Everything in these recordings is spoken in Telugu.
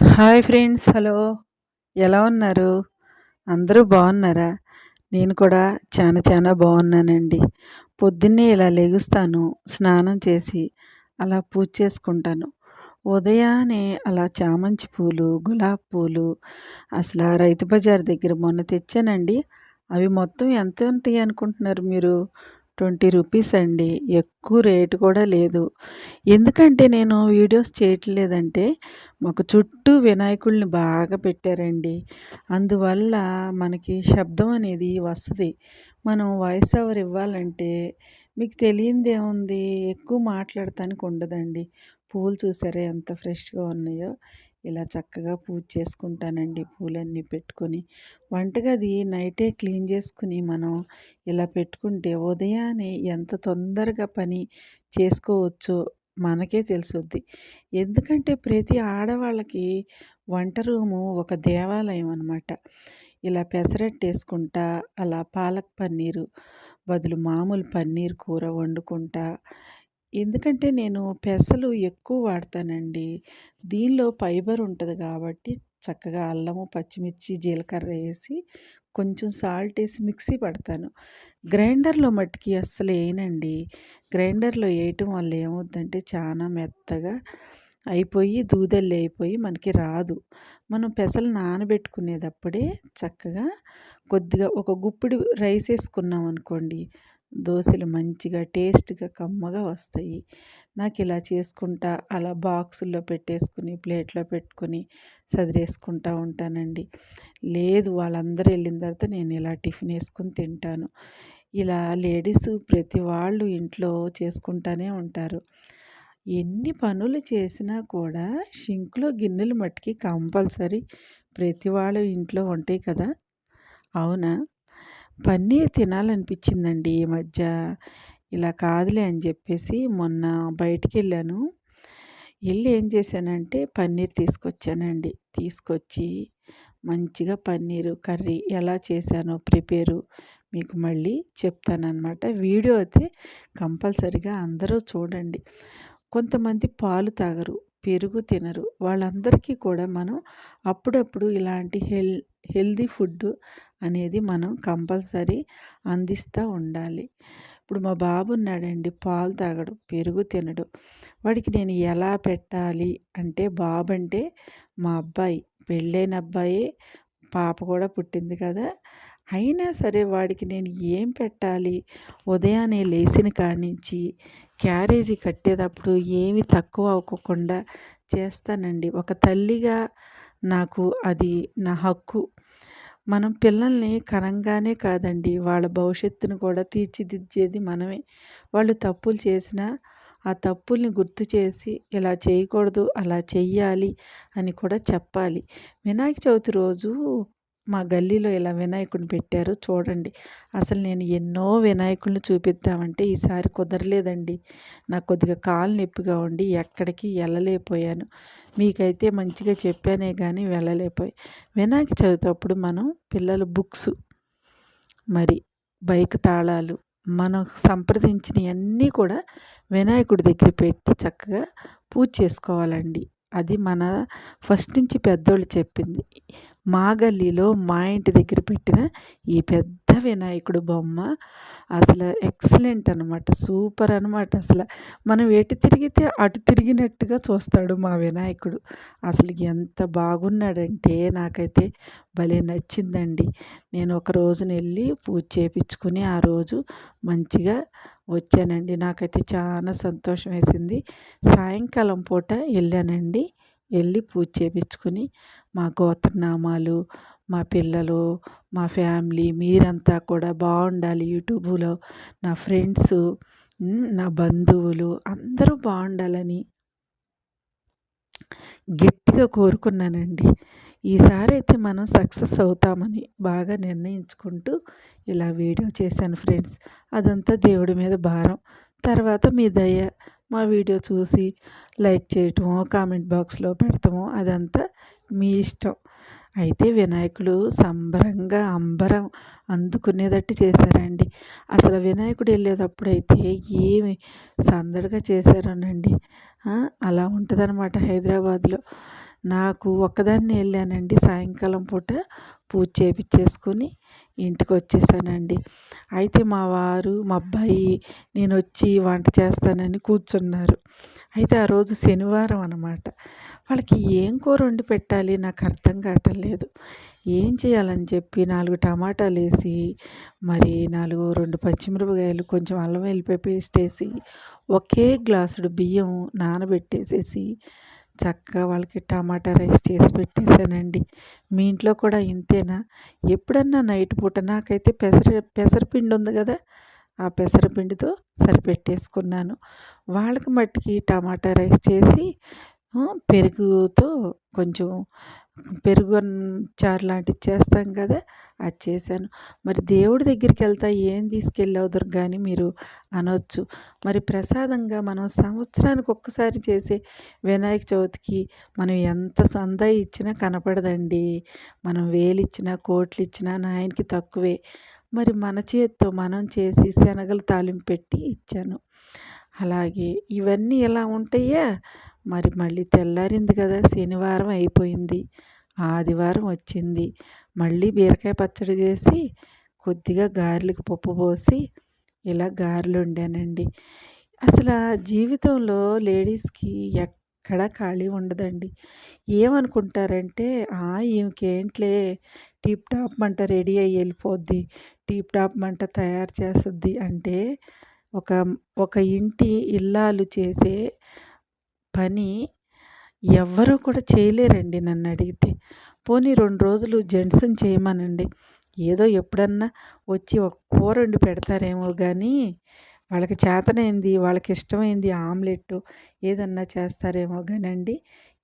Hi friends hello. ఎలా ఉన్నారు? అందరూ బాగున్నారా? నేను కూడా చాలా చాలా బాగున్నానండి. పొద్దున్నే ఇలా లెగుస్తాను స్నానం చేసి అలా పూజ చేసుకుంటాను. ఉదయాన్నే అలా చామంతి పూలు గులాబ్ పూలు అసలు రైతు బజార్ దగ్గర మొన్న తెచ్చానండి. అవి మొత్తం ఎంత ఉంటాయి అనుకుంటున్నారు మీరు? ట్వంటీ రూపీస్ అండి. ఎక్కువ రేటు కూడా లేదు. ఎందుకంటే నేను వీడియోస్ చేయట్లేదంటే మాకు చుట్టూ వినాయకుడిని బాగా పెట్టారండి. అందువల్ల మనకి శబ్దం అనేది వస్తుంది. మనం వాయిస్ ఓవర్ ఇవ్వాలంటే మీకు తెలియంది ఏముంది? ఎక్కువ మాట్లాడటానికి ఉండదండి. పూలు చూసారా ఎంత ఫ్రెష్గా ఉన్నాయో? ఇలా చక్కగా పూజ చేసుకుంటానండి. పూలన్నీ పెట్టుకొని వంటగది నైటే క్లీన్ చేసుకుని మనం ఇలా పెట్టుకుంటే ఉదయాన్నే ఎంత తొందరగా పని చేసుకోవచ్చో మనకే తెలుసుద్ది. ఎందుకంటే ప్రతి ఆడవాళ్ళకి వంట రూము ఒక దేవాలయం అనమాట ఇలా పెసరట్టు వేసుకుంటా అలా పాలక్ పన్నీరు బదులు మామూలు పన్నీర్ కూర వండుకుంటా ఎందుకంటే నేను పెసలు ఎక్కువ వాడతానండి. దీనిలో ఫైబర్ ఉంటుంది కాబట్టి చక్కగా అల్లము పచ్చిమిర్చి జీలకర్ర వేసి కొంచెం సాల్ట్ వేసి మిక్సీ పడతాను. గ్రైండర్లో మట్టికి అస్సలు వేయనండి. గ్రైండర్లో వేయటం వల్ల ఏమవుద్దంటే చాలా మెత్తగా అయిపోయి దూదల్లి అయిపోయి మనకి రాదు. మనం పెసలు నానబెట్టుకునేటప్పుడే చక్కగా కొద్దిగా ఒక గుప్పిడి రైస్ వేసుకున్నాం అనుకోండి దోశలు మంచిగా టేస్ట్గా కమ్మగా వస్తాయి. నాకు ఇలా చేసుకుంటా అలా బాక్సుల్లో పెట్టేసుకుని ప్లేట్లో పెట్టుకుని సదిరేసుకుంటా ఉంటానండి. లేదు వాళ్ళందరూ వెళ్ళిన తర్వాత నేను ఇలా టిఫిన్ వేసుకుని తింటాను. ఇలా లేడీస్ ప్రతి వాళ్ళు ఇంట్లో చేసుకుంటానే ఉంటారు. ఎన్ని పనులు చేసినా కూడా షింక్లో గిన్నెలు మట్టికి కంపల్సరీ ప్రతి వాళ్ళు ఇంట్లో ఉంటాయి కదా? అవునా? పన్నీర్ తినాలనిపించిందండి ఈ మధ్య. ఇలా కాదులే అని చెప్పేసి మొన్న బయటికి వెళ్ళాను వెళ్ళి ఏం చేశానంటే పన్నీర్ తీసుకొచ్చానండి. తీసుకొచ్చి మంచిగా పన్నీరు కర్రీ ఎలా చేశానో ప్రిపేరు మీకు మళ్ళీ చెప్తానమాట వీడియో అయితే కంపల్సరిగా అందరూ చూడండి. కొంతమంది పాలు తాగరు. పెరుగు తినరు. వాళ్ళందరికీ కూడా మనం అప్పుడప్పుడు ఇలాంటి హెల్ హెల్దీ ఫుడ్ అనేది మనం కంపల్సరీ అందిస్తూ ఉండాలి. ఇప్పుడు మా బాబు ఉన్నాడండి పాలు తాగడు పెరుగు తినడు. వాడికి నేను ఎలా పెట్టాలి అంటే బాబు అంటే మా అబ్బాయి పెళ్ళైన అబ్బాయి పాప కూడా పుట్టింది కదా. అయినా సరే వాడికి నేను ఏం పెట్టాలి? ఉదయాన్నే లేచిన కాడి నుంచి క్యారేజీ కట్టేటప్పుడు ఏమి తక్కువ అవ్వకుండా చేస్తానండి. ఒక తల్లిగా నాకు అది నా హక్కు. మనం పిల్లల్ని కనంగానే కాదండి వాళ్ళ భవిష్యత్తును కూడా తీర్చిదిద్దేది మనమే. వాళ్ళు తప్పులు చేసినా ఆ తప్పుల్ని గుర్తు చేసి ఇలా చేయకూడదు అలా చెయ్యాలి అని కూడా చెప్పాలి. వినాయక చవితి రోజు మా గల్లీలో ఇలా వినాయకుడిని పెట్టారు చూడండి. అసలు నేను ఎన్నో వినాయకుడిని చూపిద్దామంటే ఈసారి కుదరలేదండి. నాకు కొద్దిగా కాలు నొప్పిగా ఉండి ఎక్కడికి వెళ్ళలేకపోయాను. మీకైతే మంచిగా చెప్పానే కానీ వెళ్ళలేకపోయి. వినాయక చవితప్పుడు మనం పిల్లల బుక్స్ మరి బైక్ తాళాలు మనం సంప్రదించినవన్నీ కూడా వినాయకుడి దగ్గర పెట్టి చక్కగా పూజ చేసుకోవాలండి. అది మన ఫస్ట్ నుంచి పెద్దోళ్ళు చెప్పింది. మా గల్లీలో మా ఇంటి దగ్గర పెట్టిన ఈ పెద్ద వినాయకుడు బొమ్మ అసలు ఎక్సలెంట్ అనమాట సూపర్ అనమాట అసలు. మనం ఎటు తిరిగితే అటు తిరిగినట్టుగా చూస్తాడు మా వినాయకుడు. అసలు ఎంత బాగున్నాడంటే నాకైతే భలే నచ్చిందండి. నేను ఒక రోజున వెళ్ళి పూజ చేయించుకుని ఆ రోజు మంచిగా వచ్చానండి. నాకైతే చాలా సంతోషం వేసింది. సాయంకాలం పూట వెళ్ళానండి. వెళ్ళి పూజ చేయించుకొని మా గోత్రనామాలు మా పిల్లలు మా ఫ్యామిలీ మీరంతా కూడా బాగుండాలి యూట్యూబ్లో. నా ఫ్రెండ్స్ నా బంధువులు అందరూ బాగుండాలని గట్టిగా కోరుకున్నానండి. ఈసారి అయితే మనం సక్సెస్ అవుతామని బాగా నిర్ణయించుకుంటూ ఇలా వీడియో చేశాను ఫ్రెండ్స్. అదంతా దేవుడి మీద భారం. తర్వాత మీ దయ మా వీడియో చూసి లైక్ చేయటమో కామెంట్ బాక్స్లో పెడతామో అదంతా మీ ఇష్టం. అయితే వినాయకుడు సంబరంగా అంబరం అందుకునేటట్టు చేశారండి. అసలు వినాయకుడు వెళ్ళేటప్పుడు అయితే ఏమి సందడిగా చేశారనండి. అలా ఉంటుందన్నమాట హైదరాబాద్లో. నాకు ఒక్కదాన్నే వెళ్ళానండి సాయంకాలం పూట పూజ చేపించేసుకొని ఇంటికి వచ్చేసానండి అయితే మా వారు మా అబ్బాయి నేను వచ్చి వంట చేస్తానని కూర్చున్నారు. అయితే ఆ రోజు శనివారం అనమాట. వాళ్ళకి ఏం కూర వండి పెట్టాలి నాకు అర్థం కావటం లేదు. ఏం చేయాలని చెప్పి నాలుగు టమాటాలు వేసి మరి నాలుగు రెండు పచ్చిమిరపకాయలు కొంచెం అల్లం వెల్లిపాయ పేస్ట్ వేసి ఒకే గ్లాసుడు బియ్యం నానబెట్టేసేసి చక్కగా వాళ్ళకి టమాటా రైస్ చేసి పెట్టేశానండి. మీ ఇంట్లో కూడా ఇంతేనా? ఎప్పుడన్నా నైట్ పూట నాకైతే పెసర పెసరపిండి ఉంది కదా ఆ పెసరపిండితో సరిపెట్టేసుకున్నాను. వాళ్ళకి మట్టికి టమాటా రైస్ చేసి పెరుగుతో కొంచెం పెరుగు చారు లాంటిది చేస్తాం కదా అది చేశాను. మరి దేవుడి దగ్గరికి వెళ్తా ఏం తీసుకెళ్ళావు దుర్గా మీరు అనొచ్చు. మరి ప్రసాదంగా మనం సంవత్సరానికి ఒక్కసారి చేసే వినాయక చవితికి మనం ఎంత సందా ఇచ్చినా కనపడదండి. మనం వేలు ఇచ్చినా కోట్లు ఇచ్చినా నాయనకి తక్కువే. మరి మన చేతితో మనం చేసి శనగలు తాలింపు పెట్టి ఇచ్చాను. అలాగే ఇవన్నీ ఎలా ఉంటాయా? మరి మళ్ళీ తెల్లారింది కదా శనివారం అయిపోయింది ఆదివారం వచ్చింది. మళ్ళీ బీరకాయ పచ్చడి చేసి కొద్దిగా గారెలకు పప్పు పోసి ఇలా గారెలు వండానండి. అసలు జీవితంలో లేడీస్కి ఎక్కడా ఖాళీ ఉండదండి. ఏమనుకుంటారంటే ఈమెకేంట్లే టీప్ టాప్ మంట రెడీ అయ్యి వెళ్ళిపోద్ది టీప్ టాప్ మంట తయారు చేస్తుంది అంటే ఒక ఒక ఇంటి ఇల్లాలు చేసే పని ఎవ్వరూ కూడా చేయలేరండి నన్ను అడిగితే. పోనీ రెండు రోజులు జెంట్స్ని చేయమనండి. ఏదో ఎప్పుడన్నా వచ్చి ఒక కూర వండి పెడతారేమో కానీ వాళ్ళకి చేతనైంది వాళ్ళకి ఇష్టమైంది ఆమ్లెట్ ఏదన్నా చేస్తారేమో కానండి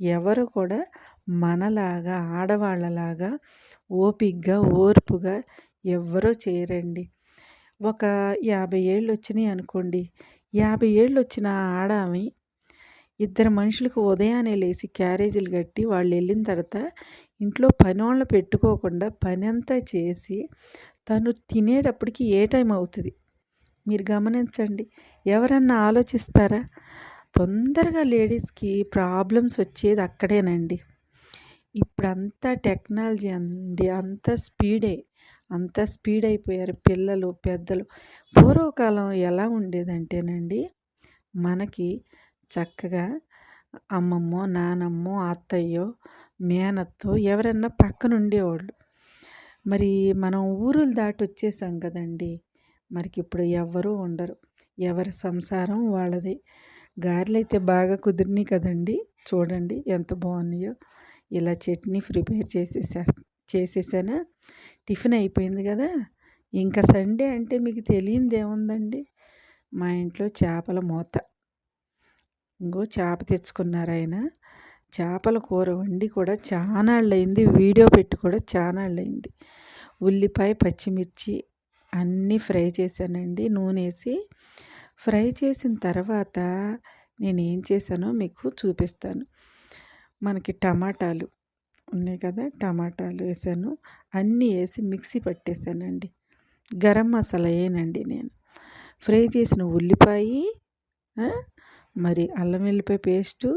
ఎవరు కూడా మనలాగా ఆడవాళ్ళలాగా ఓపిగ్గా ఓర్పుగా ఎవ్వరూ చేయరండి. ఒక యాభై ఏళ్ళు వచ్చినాయి అనుకోండి. యాభై ఏళ్ళు వచ్చిన ఆడామి ఇద్దరు మనుషులకు ఉదయాన్నే లేచి క్యారేజీలు కట్టి వాళ్ళు వెళ్ళిన తర్వాత ఇంట్లో పనోళ్ళని పెట్టుకోకుండా పని అంతా చేసి తను తినేటప్పటికి ఏ టైం అవుతుంది? మీరు గమనించండి. ఎవరన్నా ఆలోచిస్తారా? తొందరగా లేడీస్కి ప్రాబ్లమ్స్ వచ్చేది అక్కడేనండి. ఇప్పుడంతా టెక్నాలజీ అండి అంత స్పీడే. అంత స్పీడ్ అయిపోయారు పిల్లలు పెద్దలు. పూర్వకాలం ఎలా ఉండేదంటేనండి మనకి చక్కగా అమ్మమ్మో నానమ్మో అత్తయ్యో మేనత్తో ఎవరన్నా పక్కన ఉండేవాళ్ళు మరి మనం ఊరులు దాటి వచ్చేసాం కదండి మరికి ఇప్పుడు ఎవ్వరూ ఉండరు. ఎవరి సంసారం వాళ్ళది. గారెలు అయితే బాగా కుదిరినాయి కదండి చూడండి ఎంత బాగున్నాయో ఇలా చట్నీ ప్రిపేర్ చేసేసారు చేసేసానా? టిఫిన్ అయిపోయింది కదా! ఇంకా సండే అంటే మీకు తెలియంది ఏముందండి? మా ఇంట్లో చేపల మూత. ఇంకో చేప తెచ్చుకున్నారు ఆయన. చేపల కూర వండి కూడా చాలా అయింది వీడియో పెట్టి కూడా చానాళ్ళయింది. ఉల్లిపాయ పచ్చిమిర్చి అన్నీ ఫ్రై చేశానండి. నూనె వేసి ఫ్రై చేసిన తర్వాత నేను ఏం చేశానో మీకు చూపిస్తాను. మనకి టమాటాలు ఉన్నాయి కదా టమాటాలు వేసాను. అన్నీ వేసి మిక్సీ పట్టేశానండి గరం మసాలా వేయనండి నేను. ఫ్రై చేసిన ఉల్లిపాయ మరి అల్లం వెల్లిపాయ పేస్టు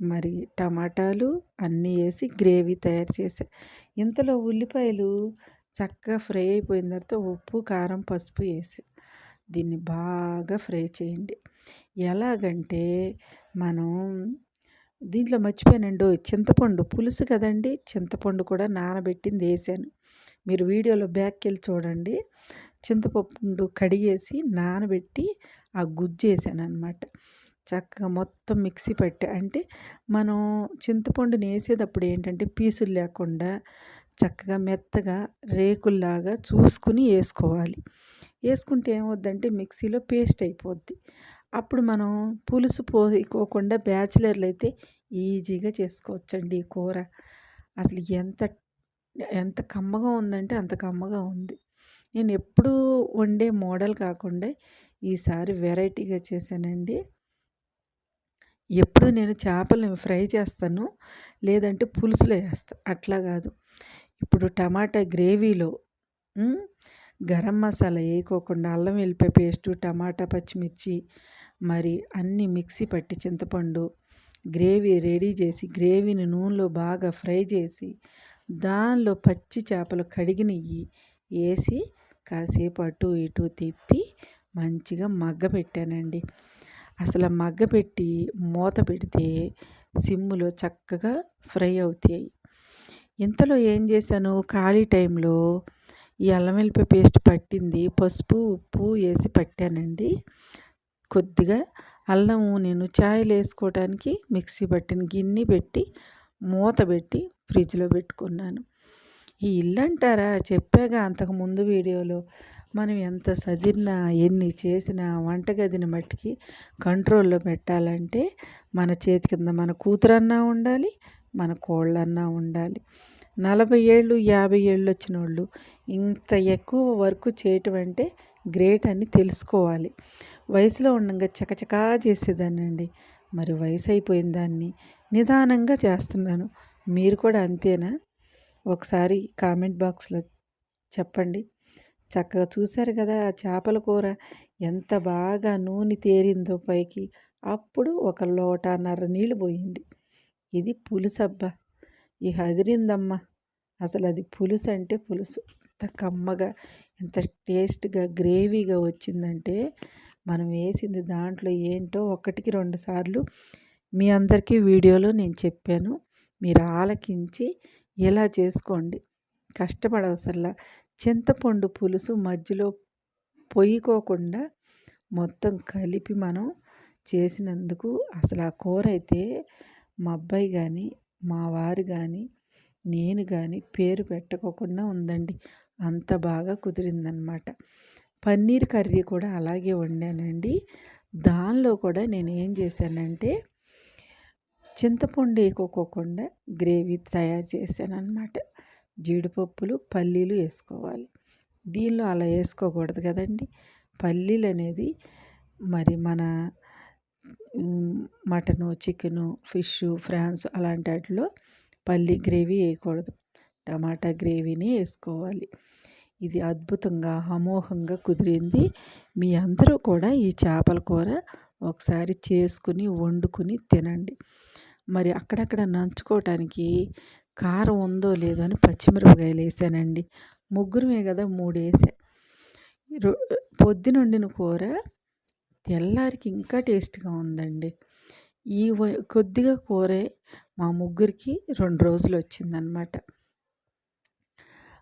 మరి టమాటాలు అన్నీ వేసి గ్రేవీ తయారు చేసా ఇంతలో ఉల్లిపాయలు చక్కగా ఫ్రై అయిపోయిన తర్వాత ఉప్పు కారం పసుపు వేసి దీన్ని బాగా ఫ్రై చేయండి. ఎలాగంటే మనం దీంట్లో మర్చిపోయానండి చింతపండు పులుసు కదండి చింతపండు కూడా నానబెట్టింది వేసాను. మీరు వీడియోలో బ్యాక్కి వెళ్ళి చూడండి. చింతపండు కడిగేసి నానబెట్టి ఆ గుజ్జు వేసాను అనమాట చక్కగా మొత్తం మిక్సీ పట్టి అంటే మనం చింతపండుని వేసేటప్పుడు ఏంటంటే పీసులు లేకుండా చక్కగా మెత్తగా రేకుల్లాగా చూసుకుని వేసుకోవాలి. వేసుకుంటే ఏమవుద్దంటే మిక్సీలో పేస్ట్ అయిపోద్ది. అప్పుడు మనం పులుసు పోసుకోకుండా బ్యాచిలర్లు అయితే ఈజీగా చేసుకోవచ్చండి ఈ కూర. అసలు ఎంత ఎంత కమ్మగా ఉందంటే అంత కమ్మగా ఉంది. నేను ఎప్పుడూ వండే మోడల్ కాకుండా ఈసారి వెరైటీగా చేశానండి. ఎప్పుడు నేను చేపలను ఫ్రై చేస్తాను లేదంటే పులుసులో వేస్తాను అట్లా కాదు. ఇప్పుడు టమాటా గ్రేవీలో గరం మసాలా వేయకోకుండా అల్లం వెల్లిపాయ పేస్టు టమాటా పచ్చిమిర్చి మరి అన్నీ మిక్సీ పట్టి చింతపండు గ్రేవీ రెడీ చేసి గ్రేవీని నూనెలో బాగా ఫ్రై చేసి దానిలో పచ్చి చేపలు కడిగినవి వేసి కాసేపు అటు ఇటు తిప్పి మంచిగా మగ్గ పెట్టానండి. అసలు మగ్గ పెట్టి మూత పెడితే సిమ్ములో చక్కగా ఫ్రై అవుతాయి. ఇంతలో ఏం చేశాను? ఖాళీ టైంలో ఈ అల్లం వెల్లిపాయ పేస్ట్ పట్టింది. పసుపు ఉప్పు వేసి పట్టానండి. కొద్దిగా అల్లము నేను ఛాయలు వేసుకోవడానికి మిక్సీ పట్టిన గిన్నె పెట్టి మూత పెట్టి ఫ్రిడ్జ్లో పెట్టుకున్నాను. ఈ ఇల్లు అంటారా చెప్పాగా అంతకు ముందు వీడియోలో. మనం ఎంత సదిరినా ఎన్ని చేసినా వంటగదిని మట్టికి కంట్రోల్లో పెట్టాలంటే మన చేతి కింద మన కూతురన్నా ఉండాలి మన కోళ్ళన్నా ఉండాలి. నలభై ఏళ్ళు యాభై ఏళ్ళు వచ్చిన వాళ్ళు ఇంత ఎక్కువ వర్క్ చేయటం అంటే గ్రేట్ అని తెలుసుకోవాలి. వయసులో ఉండగా చకచకా చేసేదాన్ని అండి మరి వయసు అయిపోయిన దాన్ని నిదానంగా చేస్తున్నాను. మీరు కూడా అంతేనా? ఒకసారి కామెంట్ బాక్స్లో చెప్పండి. చక్కగా చూశారు కదా చేపల కూర ఎంత బాగా నూనె తేరిందో పైకి. అప్పుడు ఒక లోటన్నర నీళ్ళు పోయింది. ఇది పులుసబ్బా. ఇక అదిరిందమ్మా. అసలు అది పులుసు. అంటే పులుసు ఎంత కమ్మగా ఎంత టేస్ట్గా గ్రేవీగా వచ్చిందంటే మనం వేసింది దాంట్లో ఏంటో ఒకటికి రెండు సార్లు మీ అందరికీ వీడియోలో నేను చెప్పాను. మీరు ఆలకించి ఇలా చేసుకోండి. కష్టపడవసల్లా చింతపండు పులుసు మధ్యలో పొయ్యికోకుండా మొత్తం కలిపి మనం చేసినందుకు అసలు ఆ కూర అయితే మా అబ్బాయి కానీ మా వారు కానీ నేను కానీ పేరు పెట్టుకోకుండా ఉందండి. అంత బాగా కుదిరిందనమాట. పన్నీర్ కర్రీ కూడా అలాగే వండానండి. దానిలో కూడా నేను ఏం చేశానంటే చింతపండు వేసుకోకుండా గ్రేవీ తయారు చేశాను జీడిపప్పులు పల్లీలు వేసుకోవాలి. దీనిలో అలా వేసుకోకూడదు కదండి. పల్లీలు అనేది మరి మన మటను చికెను ఫిష్ ఫ్రాన్స్ అలాంటి వాటిలో పల్లి గ్రేవీ వేయకూడదు. టమాటా గ్రేవీని వేసుకోవాలి. ఇది అద్భుతంగా అమోఘంగా కుదిరింది. మీ అందరూ కూడా ఈ చేపల కూర ఒకసారి చేసుకుని వండుకుని తినండి. మరి అక్కడక్కడ నంచుకోవటానికి కారం ఉందో లేదో అని పచ్చిమిరపకాయలు వేసానండి. ముగ్గురమే కదా మూడు వేసా పొద్దునొండిన కూర తెల్లారికి ఇంకా టేస్ట్గా ఉందండి. ఈ కొద్దిగా కూరే మా ముగ్గురికి రెండు రోజులు వచ్చిందనమాట.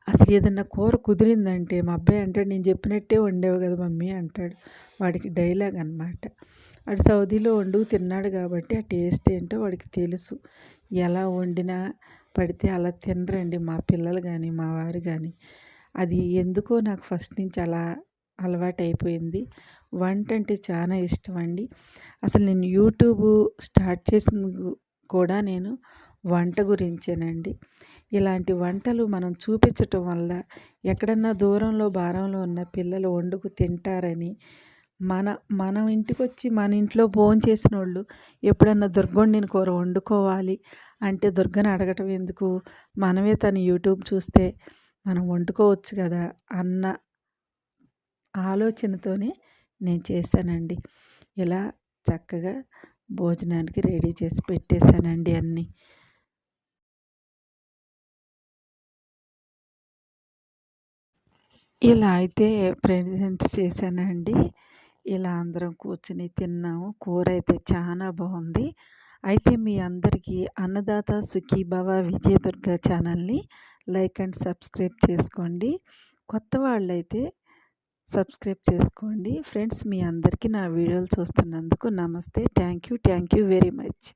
అసలు ఏదన్నా కూర కుదిరిందంటే మా అబ్బాయి అంటాడు నేను చెప్పినట్టే వండేవు కదా మమ్మీ అంటాడు. వాడికి డైలాగ్ అనమాట. వాడు సౌదీలో వండు తిన్నాడు కాబట్టి ఆ టేస్ట్ ఏంటో వాడికి తెలుసు. ఎలా వండినా పడితే అలా తినరండి మా పిల్లలు కానీ మా వారు కానీ అది ఎందుకో నాకు ఫస్ట్ నుంచి అలా అలవాటైపోయింది. వంట అంటే చాలా ఇష్టం అండి అసలు నేను యూట్యూబ్ స్టార్ట్ చేసింది కూడా నేను వంట గురించేనండి. ఇలాంటి వంటలు మనం చూపించటం వల్ల ఎక్కడన్నా దూరంలో భారంలో ఉన్న పిల్లలు వండుకు తింటారని మన మనం ఇంటికి వచ్చి మన ఇంట్లో భోజనం చేసిన వాళ్ళు ఎప్పుడన్నా దుర్గొండిన కూర వండుకోవాలి అంటే దుర్గని అడగటం ఎందుకు? మనమే తను యూట్యూబ్ చూస్తే మనం వండుకోవచ్చు కదా అన్న ఆలోచనతోనే నేను చేశానండి. ఇలా చక్కగా భోజనానికి రెడీ చేసి పెట్టేశానండి అన్నీ. ఇలా అయితే ప్రెజెంట్స్ చేశానండి. ఇలా అందరం కూర్చుని తిన్నాము. కూర అయితే చాలా బాగుంది. అయితే మీ అందరికీ అన్నదాత సుఖీభవ విజయదుర్గ ఛానల్ని లైక్ అండ్ సబ్స్క్రైబ్ చేసుకోండి. కొత్త వాళ్ళైతే సబ్స్క్రైబ్ చేసుకోండి. ఫ్రెండ్స్ మీ అందరికీ నా వీడియోలు చూస్తున్నందుకు నమస్తే. Thank you. Thank you very much.